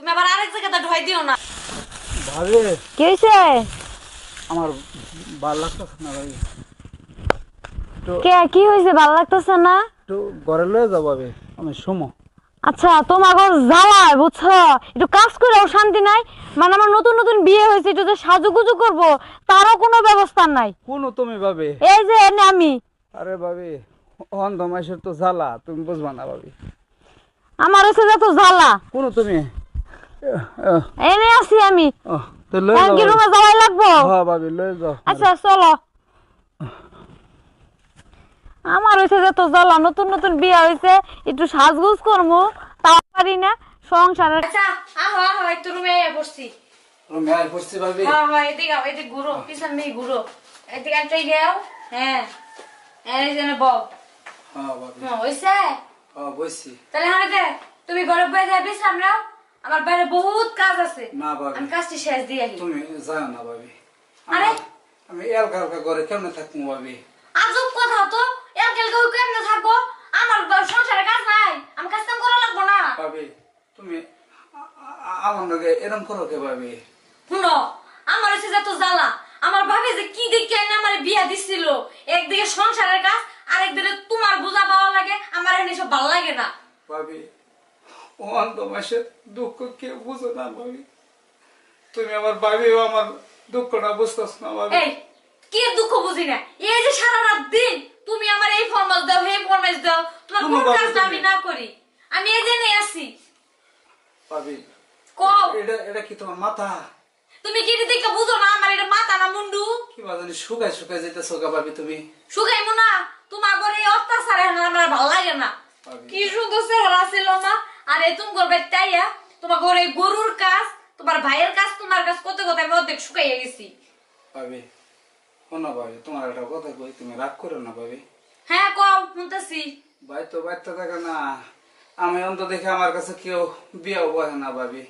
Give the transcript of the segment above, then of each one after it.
তুমি আবার আরেক জায়গাতে দিও না। ভাবি। কি হয়েছে আমার ভালো লাগতেছে না ভাবি। একটু কে কি হয়েছে ভালো লাগতেছে না? একটু ঘরে লয়ে ভাবি। আমি সুমো আচ্ছা তোমার ঘর বুঝছ? একটু কাজ করেও শান্তি নাই। মানে আমার নতুন নতুন বিয়ে হয়েছে একটু যে সাজুগুজু করব তারও কোনো ব্যবস্থা নাই। কোন তুমি ভাবি? এই যে এনে আমি। আরে ভাবি অন্ধ মাসের তো জ্বালা তুমি বুঝবা না ভাবি। আমার হচ্ছে যত জ্বালা। কোন তুমি? এনে আছি আমি। তো কি রুমে যাওয়াই লাগবো। হ্যাঁ আচ্ছা চলো। আমার হয়েছে যত জ্বালা নতুন নতুন বিয়ে হয়েছে একটু সাজগুজ করব তাও পারি না সংসারের আচ্ছা আহো আহো একটু রুমে বসছি। রুমে আয় ভাবি। হ্যাঁ হ্যাঁ এদিকে এদিকে ঘুরো পিছন নেই ঘুরো এদিকে একটাই গেও হ্যাঁ হ্যাঁ এই জন্য বউ হ্যাঁ ভাবি। হ্যাঁ হইছে হ্যাঁ বসছি। তাহলে হ্যাঁ তুমি ঘরে বয়ে যাবি নাও। আমার বাইরে বহুত কাজ আছে। না ভাবি। আমি কাজটি শেষ দিয়ে আসি তুমি যাও না ভাবি। আরে? আমি এলকা এলকা করে কেমনে থাকব ভাবি? আজব কথা তো। এক গেল কেউ কেমনে থাকো আমার সংসারে কাজ নাই। আমি কাজ কাম করা লাগবো না। ভাবি তুমি আ- আ- আমার লগে এরম করো কে ভাবি? শুনো আমার হচ্ছে যত জ্বালা। আমার ভাবে যে কি দেখে এনে আমার বিয়া দিছিল। একদিকে সংসারের কাজ আর একদিকে তোমার বোঝা পাওয়া লাগে। আমার এখানে সব ভালো লাগে না। ভাবি ও মাসের দুঃখ কেউ বুঝো না ভাবি। তুমি আমার ভাবিও আমার দুঃখটা বুঝতেছ না ভাবি। কি দুঃখ বুঝি না? এই যে সারা রাত দিন তুমি আমার এই ফরমাস দাও এই ফরমাস দাও তোমার কোন বাবা আমি না করি। আমি এই জন্য আছি ভাবি কও। এটা এটা কি তোমার মাথা? তুমি কি দেখে বুঝো না আমার এটা মাথা না মুন্ডু? কি বাজানি শুকায় শুকায় যেতেছো গা ভাবি তুমি। শুকাইমো না। তোমার ঘরে অত্যাচার আমার ভালো লাগে না। কি সুন্দর চেহারা ছিল না আর এই তুমি করবে তাইয়া তোমার ঘরে গরুর কাজ তোমার ভাইয়ের কাজ তোমার কাজ করতে করতে আমি অর্ধেক শুকাইয়া গেছি। ভাবি শোনো ভাবি তোমার একটা কথা কই তুমি রাগ করো না ভাবি। হ্যাঁ কও শুনতেছি। ভাই তো বাচ্চা থাকে না আমি অন্ত দেখে আমার কাছে কেউ বিয়েও বহে না ভাবি।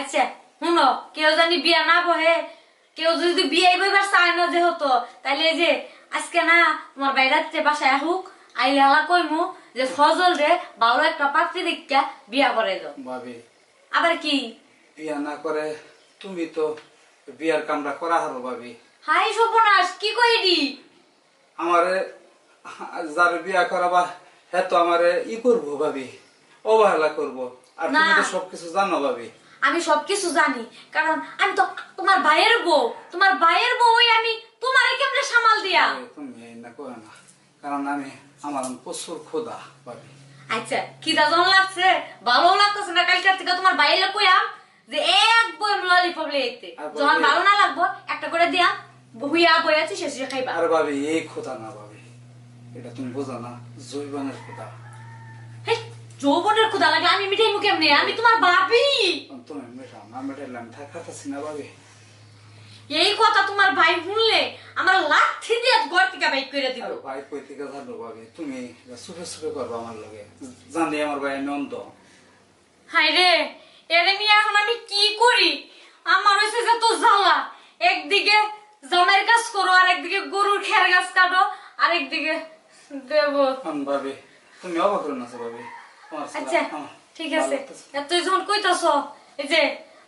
আচ্ছা শুনো কেউ জানি বিয়া না বহে কেউ যদি বিয়ে বইবার চায় না যেহেতু তাইলে এই যে আজকে না তোমার বাইরাতে বাসায় আহুক আইলে হালা কইমু যে ফজল রে ভালো একটা পাত্রী দেখা বিয়া করে দাও ভাবি। আবার কি? বিয়া না করে তুমি তো বিয়ার কামটা করা হারো ভাবি। হাই সর্বনাশ কি কইডি আমারে যার বিয়া করাবা হ্যাঁ তো আমারে ই করব ভাবি অবহেলা করব। আর তুমি। তো সবকিছু জানো ভাবি। আমি সবকিছু জানি কারণ আমি তো তোমার ভাইয়ের বউ। তোমার ভাইয়ের বউ আমি তোমারে কেমনে সামাল দিয়া? তুমি না কয় না। কারণ আমি আমার প্রচুর ভাবি আচ্ছা লাগছে ভালো লাগতেছে না কালকে থেকে তোমার বাইরে কইয়াম যে এক বই ললিপপ লইতে যখন ভালো না লাগবো একটা করে দিয়া বহুইয়া বই আছে শেষে খাইবা। আর ভাবি এই ক্ষুধা না ভাবি। এটা তুমি বোঝো না জৈবনের যৌবনের ক্ষুদা লাগে আমি মিঠাই মুখে এমনি আমি তোমার ভাবি। তুমি না থাকাতেছি না ভাবি। এই কথা তোমার ভাই শুনলে আমার লাঠি দিয়ে ঘর থেকে বাইক করে দিব ভাই কই থেকে জানো ভাবি? তুমি সুখে সুখে করব আমার লগে। জানি আমার ভাই আমি অন্ধ হাই রে এরে নিয়ে এখন আমি কি করি? আমার হয়েছে যে তো জ্বালা। একদিকে জমের কাজ করো আর একদিকে গরুর খের গাছ কাটো আর একদিকে দেব। ভাবি তুমি অবাক করো না ভাবি। আচ্ছা ঠিক আছে। এত যখন কইতাছ এই যে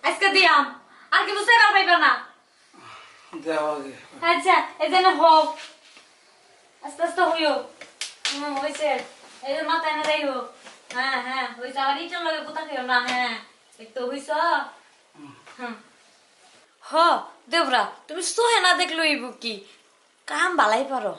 আজকে দিয়াম আর কিন্তু সেবার পাইবে না। আচ্ছা এই হোক আস্তে আস্তে হইও। হুম হইছে। এই মাথায় না যাইও। হ্যাঁ হ্যাঁ হইছে। আর ইটার লগে কোথা খেও না হ্যাঁ। একটু হইছ। হ দেবরা তুমি সোহে না দেখল এই কি? কাম বালাই পারো।